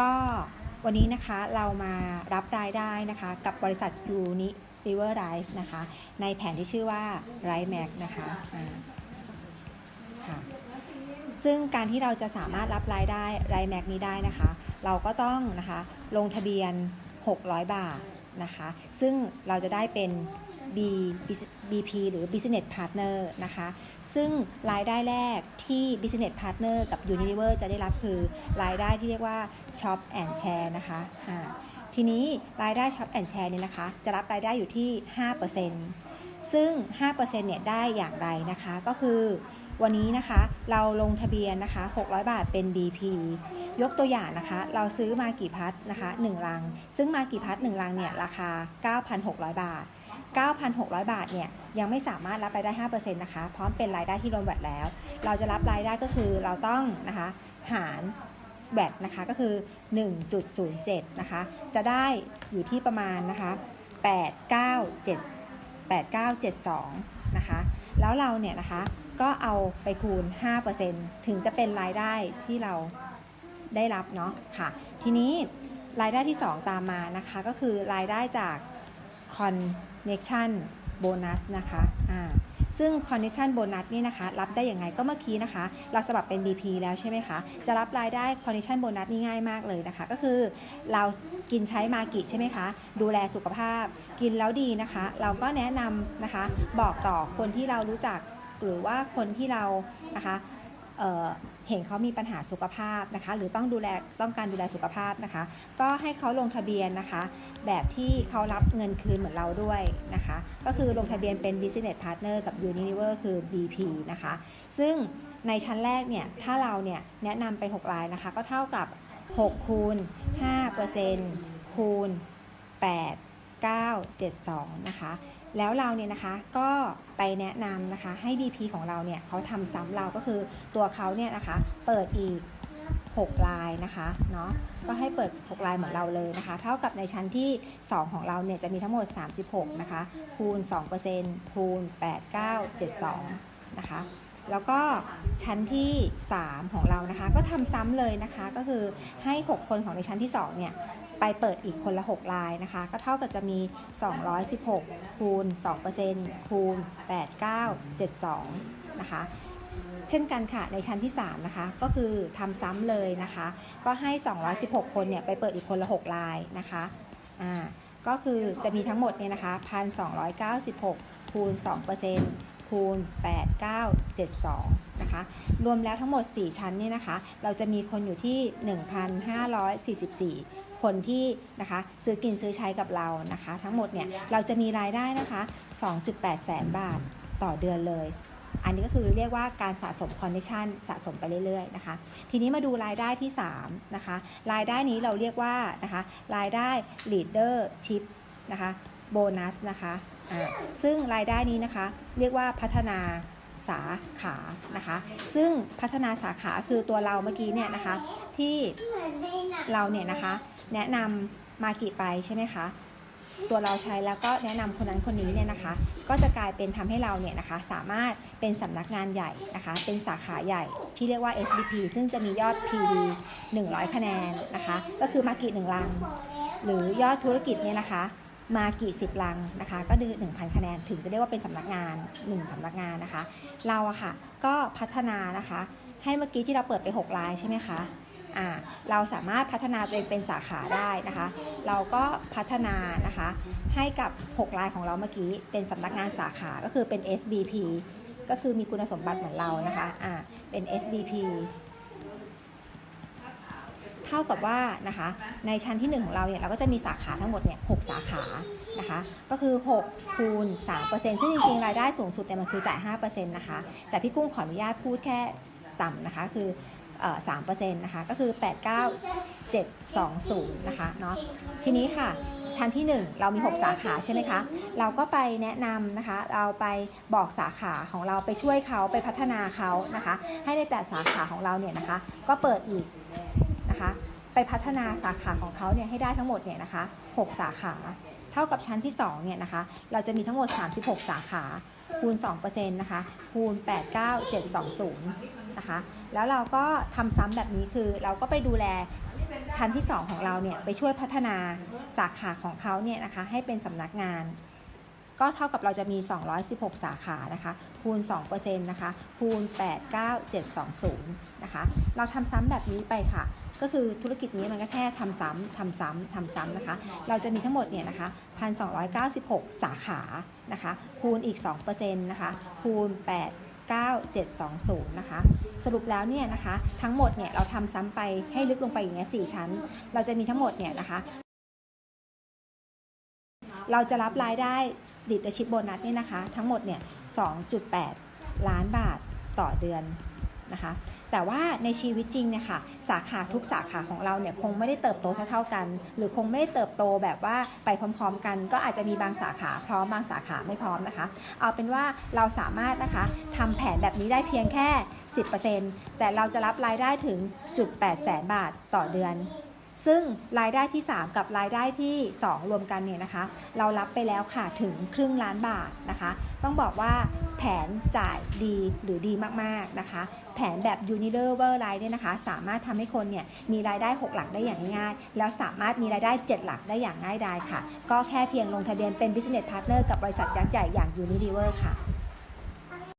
ก็วันนี้นะคะเรามารับรายได้นะคะกับบริษัท Uni River Life นะคะในแผนที่ชื่อว่า r i g h t Max นะคะค่ะซึ่งการที่เราจะสามารถรับรายได้ไรแม็กนี้ได้นะคะ เราก็ต้องนะคะลงทะเบียน 600 บาทนะคะ ซึ่งเราจะได้เป็น B BP หรือ Business Partner นะคะ ซึ่งรายได้แรกที่ Business Partner กับ Unilever จะได้รับคือรายได้ที่เรียกว่า Shop and Share นะคะอ่าทีนี้รายได้ Shop and Share เนี่ยนะคะ จะรับรายได้อยู่ที่ 5%ซึ่ง 5%เนี่ยได้อย่างไรนะคะ ก็คือวันนี้นะคะเราลงทะเบียนนะคะ 600 บาทเป็น BP ยกตัวอย่างนะคะ เราซื้อมากี่พัดนะคะ 1 ลัง ซึ่งมากี่พัด1ลังเนี่ยราคา 9,600 บาท 9,600 บาทเนี่ยยังไม่สามารถรับรายได้ 5%นะคะพร้อมเป็นรายได้ที่รวมแวดแล้ว เราจะรับรายได้ก็คือเราต้องนะคะหารแวดนะคะก็คือ 1.07 นะคะ จะได้อยู่ที่ประมาณนะคะ897 8972 นะคะ แล้วเราเนี่ยนะคะก็เอาไปคูณ 5%ถึงจะเป็นรายได้ที่เราได้รับเนาะค่ะ ทีนี้รายได้ที่ 2 ตามมานะคะ ก็คือรายได้จากคอน Connection Bonus นะคะอ่าซึ่ง Connection Bonus นี่นะคะ รับได้อย่างไงก็เมื่อกี้นะคะ เราสมัครเป็น BP แล้วใช่ไหมคะ จะรับรายได้ Connection Bonus นี่ง่ายมากเลยนะคะ ก็คือเรากินใช้มากิใช่ไหมคะ ดูแลสุขภาพ กินแล้วดีนะคะ เราก็แนะนำนะคะ บอกต่อคนที่เรารู้จักหรือว่าคนที่เรานะคะ เเห็นเขามีปัญหาสุขภาพนะคะ หรือต้องดูแลต้องการดูแลสุขภาพนะคะ ก็ให้เขาลงทะเบียนนะคะ แบบที่เขารับเงินคืนเหมือนเราด้วยนะคะ ก็คือลงทะเบียนเป็น business partner กับ Unilever คือ BP นะคะ ซึ่งในชั้นแรกเนี่ย ถ้าเราเนี่ยแนะนำไป 6 รายนะคะ ก็เท่ากับ 6 คูณ5%คูณ 8 9 7 2 นะคะ แล้วเราเนี่ยนะคะก็ไปแนะนำนะคะให้ BP ของเราเนี่ยเขาทำซ้ำเราก็คือตัวเขาเนี่ยนะคะเปิดอีก 6 ลายนะคะเนาะก็ให้เปิด 6 ลายเหมือนเราเลยนะคะ เท่ากับในชั้นที่ 2 ของเราเนี่ยจะมีทั้งหมด 36 นะคะ คูณ 2%คูณ 8 9 7 2 นะคะ แล้วก็ชั้นที่ 3 ของเรานะคะ ก็ทำซ้ำเลยนะคะก็คือให้ 6 คนของในชั้นที่ 2 เนี่ย ไปเปิดอีกคนละ 6 ลายนะคะ ก็เท่ากับจะมี 216 คูณ 2%คูณ 8972 นะคะ เช่นกันค่ะในชั้นที่ 3 นะคะ ก็คือทำซ้ำเลยนะคะ ก็ให้ 216 คนเนี่ยไปเปิดอีกคนละ 6 ลายนะคะอ่าก็คือจะมีทั้งหมดเนี่ยนะคะ 1,296 คูณ 2%คูณ 8972 นะคะ รวมแล้วทั้งหมด 4 ชั้นเนี่ยนะคะ เราจะมีคนอยู่ที่ 1,544 คนที่นะคะซื้อกินซื้อใช้กับเรานะคะ ทั้งหมดเนี่ยเราจะมีรายได้นะคะ 2.8 แสนบาทต่อเดือนเลย อันนี้ก็คือเรียกว่าการสะสมคอนเนคชันสะสมไปเรื่อยๆนะคะ ทีนี้มาดูรายได้ที่ 3 นะคะ รายได้นี้เราเรียกว่านะคะรายได้ leadership นะคะโบนัสนะคะอ่าซึ่งรายได้นี้นะคะเรียกว่าพัฒนา สาขานะคะ ซึ่งพัฒนาสาขาคือตัวเราเมื่อกี้เนี่ยนะคะ ที่เราเนี่ยนะคะ แนะนำมากี่ไปใช่ไหมคะตัวเราใช้แล้วก็แนะนำคนนั้นคนนี้เนี่ยนะคะ ก็จะกลายเป็นทำให้เราเนี่ยนะคะ สามารถเป็นสำนักงานใหญ่นะคะ เป็นสาขาใหญ่ที่เรียกว่า SBP ซึ่งจะมียอด PV 100 คะแนนนะคะ ก็คือมากี่หนึ่งลัง หรือยอดธุรกิจเนี่ยนะคะ มากี่สิบลังนะคะ ก็ดือ1,000 คะแนนถึงจะเรียกว่าเป็นสำนักงาน 1สำนักงานนะคะ เราอะค่ะก็พัฒนานะคะ ให้เมื่อกี้ที่เราเปิดไป 6 ลายใช่ไหมคะอ่าเราสามารถพัฒนาตัวเองเป็นสาขาได้นะคะ เราก็พัฒนานะคะ ให้กับ 6 ลายของเราเมื่อกี้เป็นสำนักงานสาขาก็คือเป็น SBP ก็คือมีคุณสมบัติเหมือนเรานะคะอ่าเป็น SBP เท่ากับว่านะคะในชั้นที่ 1 ของเราเนี่ยเราก็จะมีสาขาทั้งหมดเนี่ย6สาขานะคะก็คือ 6 คูณ 3%ซึ่งจริงๆ รายได้สูงสุดเนี่ยมันคือจ่าย 5%นะคะแต่พี่กุ้งขออนุญาตพูดแค่ต่ำนะคะคือสามเปอร์เซ็นต์นะคะก็คือ 89720นะคะเนาะทีนี้ค่ะ ชั้นที่ 1 เรามี 6 สาขาใช่ไหมคะ เราก็ไปแนะนำนะคะ เราไปบอกสาขาของเราไปช่วยเขาไปพัฒนาเขานะคะ ให้ในแต่สาขาของเราเนี่ยนะคะ ก็เปิดอีก พัฒนาสาขาของเขาเนี่ยให้ได้ทั้งหมดเนี่ยนะคะ6สาขา เท่ากับชั้นที่2เนี่ยนะคะเราจะมีทั้งหมด 36 สาขาคูณ2%นะคะคูณ 89720นะคะแล้วเราก็ทำซ้ำแบบนี้คือเราก็ไปดูแลชชั้นที่ 2 ของเราเนี่ยไปช่วยพัฒนาสาขาของเขาเนี่ยนะคะให้เป็นสำนักงาน ก็เท่ากับเราจะมี 216 สาขานะคะคูณ2%นะคะคูณ 89720นะคะเราทำซ้ำแบบนี้ไปค่ะ ก็คือธุรกิจนี้มันก็แค่ทำซ้ำทำซ้ำทำซ้ำนะคะ เราจะมีทั้งหมดเนี่ยนะคะ 1,296 สาขานะคะคูณอีก2%นะคะคูณ 89720 นะคะ สรุปแล้วเนี่ยนะคะ ทั้งหมดเนี่ยเราทำซ้ำไปให้ลึกลงไปอย่างเงี้ย4ชั้น เราจะมีทั้งหมดเนี่ยนะคะ เราจะรับรายได้ leadership bonus เนี่ยนะคะ ทั้งหมดเนี่ย 2.8 ล้านบาทต่อเดือนนะคะ แต่ว่าในชีวิตจริงเนี่ยค่ะ สาขาทุกสาขาของเราเนี่ยคงไม่ได้เติบโตเท่าๆกัน หรือคงไม่ได้เติบโตแบบว่าไปพร้อมๆกัน ก็อาจจะมีบางสาขาพร้อมบางสาขาไม่พร้อมนะคะ เอาเป็นว่าเราสามารถนะคะทำแผนแบบนี้ได้เพียงแค่ 10%แต่เราจะรับรายได้ถึงจุด8แสนบาทต่อเดือน ซึ่งรายได้ที่ 3 กับรายได้ที่ 2 รวมกันเนี่ยนะคะ เรารับไปแล้วค่ะถึงครึ่งล้านบาทนะคะ ต้องบอกว่าแผนจ่ายดีหรือดีมากๆนะคะ แผนแบบ Unilever Line เนี่ยนะคะ สามารถทำให้คนเนี่ยมีรายได้ 6 หลักได้อย่างง่ายๆแล้วสามารถมีรายได้ 7 หลักได้อย่างง่ายดายค่ะ ก็แค่เพียงลงทะเบียนเป็น Business Partner กับบริษัทยักษ์ใหญ่อย่าง Unilever ค่ะ